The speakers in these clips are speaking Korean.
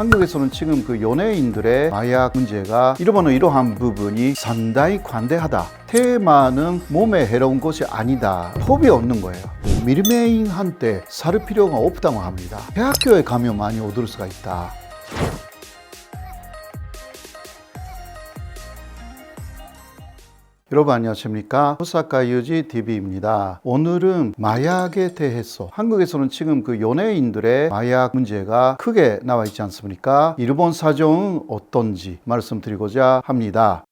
한국에서는 지금 그 연예인들의 마약 문제가 일본은 이러한 부분이 상당히 관대하다. 테마는 몸에 해로운 것이 아니다. 법이 없는 거예요. 밀메인한테 살 필요가 없다고 합니다. 대학교에 가면 많이 얻을 수가 있다. 여러분 안녕하십니까 호사카 유지 TV입니다. 오늘은 마약에 대해서 한국에서는 지금 그 연예인들의 마약 문제가 크게 나와 있지 않습니까? 일본 사정은 어떤지 말씀드리고자 합니다.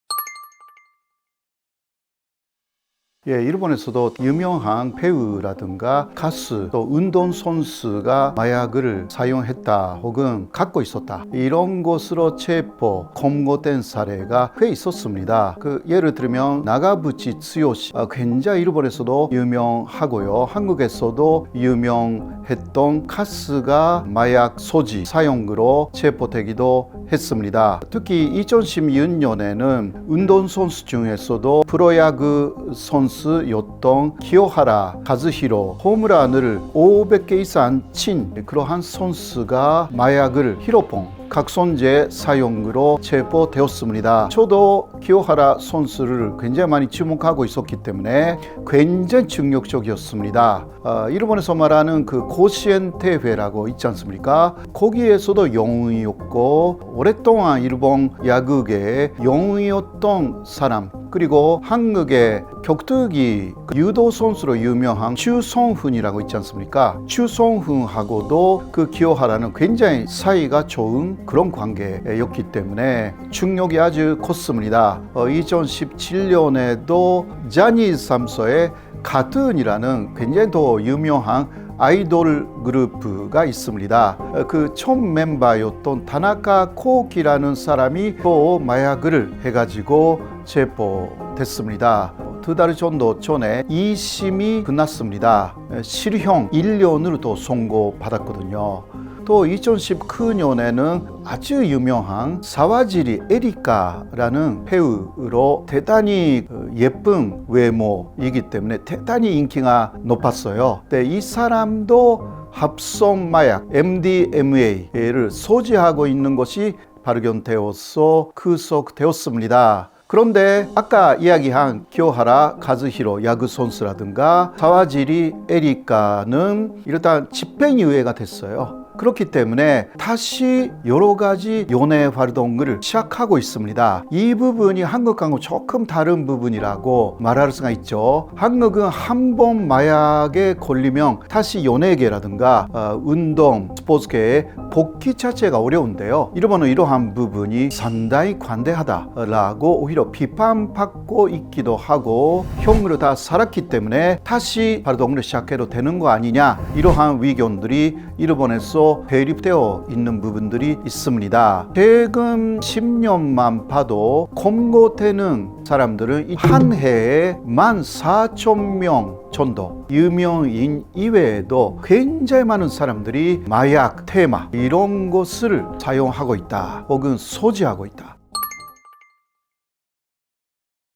예, 일본에서도 유명한 배우라든가 가수 또 운동 선수가 마약을 사용했다 혹은 갖고 있었다 이런 것으로 체포 검거된 사례가 꽤 있었습니다. 그 예를 들면 나가부치 츠요시 아, 굉장히 일본에서도 유명하고요 한국에서도 유명했던 가스가 마약 소지 사용으로 체포되기도 했습니다. 특히 2016년에는 운동 선수 중에서도 프로야구 선수 였던 기요하라 카즈히로 홈런을 500개 이상 친 그러한 선수가 마약을 히로폰 각손제 사용으로 체포되었습니다. 저도 기요하라 선수를 굉장히 많이 주목하고 있었기 때문에 굉장히 충격적이었습니다. 어, 일본에서 말하는 그 고시엔 대회라고 있지 않습니까? 거기에서도 영웅이었고 오랫동안 일본 야구계의 영웅이었던 사람 그리고 한국의 격투기 그 유도 선수로 유명한 추성훈이라고 있지 않습니까? 추성훈하고도 그 기요하라는 굉장히 사이가 좋은 그런 관계였기 때문에 충격이 아주 컸습니다. 어, 2017년에도 자니 삼서의 가튼이라는 굉장히 더 유명한 아이돌 그룹가 있습니다. 어, 그 처음 멤버였던 타나카 코키라는 사람이 또 마약을 해가지고 체포됐습니다. 두 달 정도 전에 2심이 끝났습니다. 실형 1년으로 또 선고받았거든요. 또 2019년에는 아주 유명한 사와지리 에리카라는 배우로 대단히 그 예쁜 외모이기 때문에 대단히 인기가 높았어요. 근데 이 사람도 합성 마약 MDMA를 소지하고 있는 것이 발견되어서 구속되었습니다. 그런데 아까 이야기한 기요하라 카즈히로 야구 선수라든가 사와지리 에리카는 일단 집행유예가 됐어요. 그렇기 때문에 다시 여러 가지 연애 활동을 시작하고 있습니다. 이 부분이 한국하고 조금 다른 부분이라고 말할 수가 있죠. 한국은 한 번 마약에 걸리면 다시 연예계라든가 어, 운동, 스포츠계에 복귀 자체가 어려운데요. 일본은 이러한 부분이 상당히 관대하다라고 오히려 비판받고 있기도 하고 형으로 다 살았기 때문에 다시 활동을 시작해도 되는 거 아니냐 이러한 의견들이 일본에서 배립되어 있는 부분들이 있습니다. 최근 10년만 봐도 검거되는 사람들은 한 해에 14,000명 정도 유명인 이외에도 굉장히 많은 사람들이 마약, 테마 이런 것을 사용하고 있다 혹은 소지하고 있다.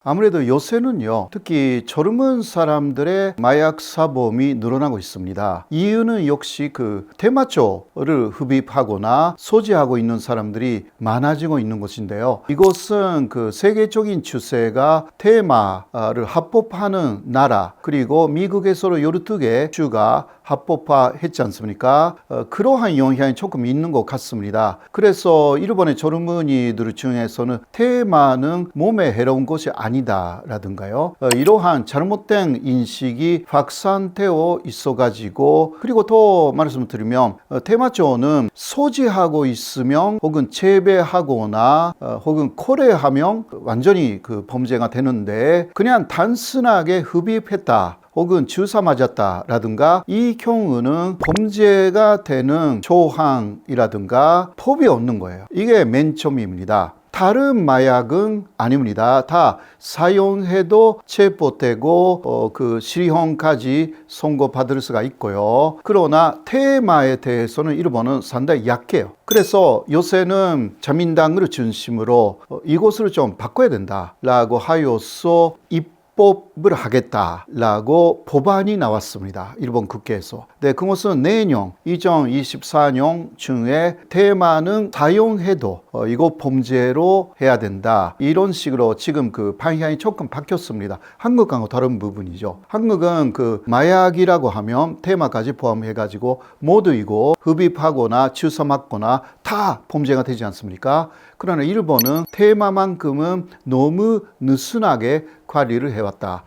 아무래도 요새는요, 특히 젊은 사람들의 마약 사범이 늘어나고 있습니다. 이유는 역시 그 테마초를 흡입하거나 소지하고 있는 사람들이 많아지고 있는 것인데요. 이것은 그 세계적인 추세가 테마를 합법하는 나라, 그리고 미국에서도 12개 주가 합법화했지 않습니까? 어, 그러한 영향이 조금 있는 것 같습니다. 그래서 일본의 젊은이들 중에서는 테마는 몸에 해로운 것이 아니 다라든가요. 어, 이러한 잘못된 인식이 확산되어 있어가지고 그리고 더 말씀드리면 어, 테마초는 소지하고 있으면 혹은 재배하거나 어, 혹은 코레하면 완전히 그 범죄가 되는데 그냥 단순하게 흡입했다. 혹은 주사 맞았다라든가 이 경우는 범죄가 되는 조항이라든가 법이 없는 거예요. 이게 맨 처음입니다. 다른 마약은 아닙니다. 다 사용해도 체포되고 어, 그 실형까지 선고받을 수가 있고요. 그러나 테마에 대해서는 일본은 상당히 약해요. 그래서 요새는 자민당을 중심으로 어, 이것을 좀 바꿔야 된다라고 하여서 입 합법을 하겠다라고 법안이 나왔습니다. 일본 국회에서. 네, 그것은 내년 2024년 중에 대만은 사용해도 어, 이거 범죄로 해야 된다. 이런 식으로 지금 그 방향이 조금 바뀌었습니다. 한국하고 다른 부분이죠. 한국은 그 마약이라고 하면 테마까지 포함해가지고 모두 이거 흡입하거나 주사 맞거나 다 범죄가 되지 않습니까? 그러나 일본은 테마만큼은 너무 느슨하게 관리를 해왔다.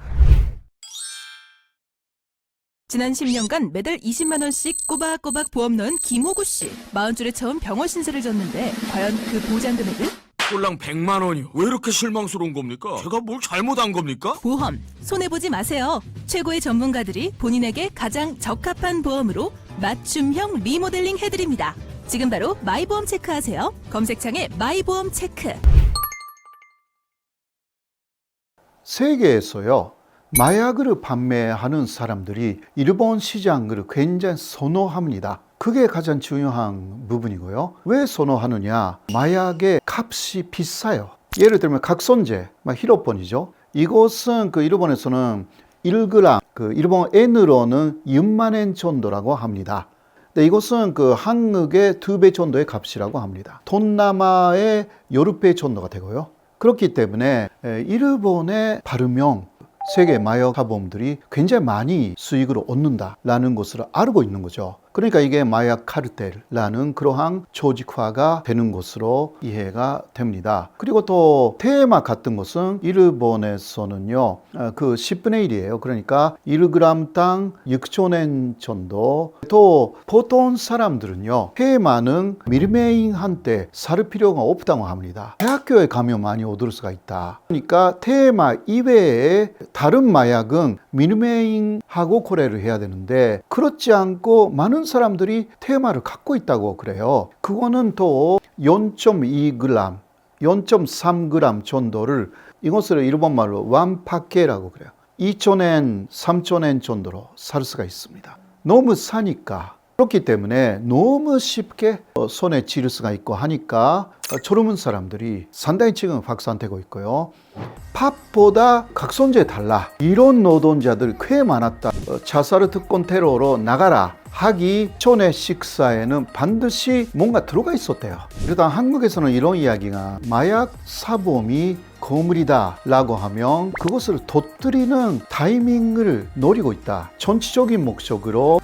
지난 10년간 매달 20만 원씩 꼬박꼬박 보험 넣은 김호구 씨. 40줄에 처음 병원 신세를 졌는데 과연 그 보장 금액은? 꼴랑 100만 원이요. 왜 이렇게 실망스러운 겁니까? 제가 뭘 잘못한 겁니까? 보험 손해 보지 마세요. 최고의 전문가들이 본인에게 가장 적합한 보험으로 맞춤형 리모델링 해드립니다. 지금 바로 마이보험 체크하세요. 검색창에 마이보험 체크. 세계에서요. 마약을 판매하는 사람들이 일본 시장을 굉장히 선호합니다. 그게 가장 중요한 부분이고요. 왜 선호하느냐? 마약의 값이 비싸요. 예를 들면 각선제, 히로폰이죠. 이것은 그 일본에서는 1g, 그 일본 N으로는 6만 엔 정도라고 합니다. 근데 이것은 그 한국의 두 배 정도의 값이라고 합니다. 돈나마의 여러 배 정도가 되고요. 그렇기 때문에 에, 일본의 발음형 세계 마약 사범들이 굉장히 많이 수익을 얻는다라는 것을 알고 있는 거죠. 그러니까 이게 마약 카르텔라는 그러한 조직화가 되는 것으로 이해가 됩니다. 그리고 또 테마 같은 것은 일본에서는요, 어, 그 10분의 1이에요. 그러니까 1g당 6천엔 정도. 또 보통 사람들은요, 테마는 밀메인한테 살 필요가 없다고 합니다. 대학교에 가면 많이 얻을 수가 있다. 그러니까 테마 이외에 다른 마약은 밀메인하고 거래를 해야 되는데 그렇지 않고 많은 사람들이 테마를 갖고 있다고 그래요. 그거는 또 0.2g, 0.3g 정도를 이것을 일본 말로 완파케라고 그래요. 2,000엔, 3,000엔 정도로 살 수가 있습니다. 너무 싸니까 그렇기 때문에 너무 쉽게 어, 손에 쥐를 수가 있고 하니까 어, 젊은 사람들이 상당히 지금 확산되고 있고요. 팝보다 각선제 달라. 이런 노동자들 꽤 많았다. 어, 자살 특권 테러로 나가라. 하기 전에 식사에는 반드시 뭔가 들어가 있었대요. 일단 한국에서는 이런 이야기가 마약 사범이 거물이다 라고 하면 그것을 터뜨리는 타이밍을 노리고 있다. 정치적인 목적으로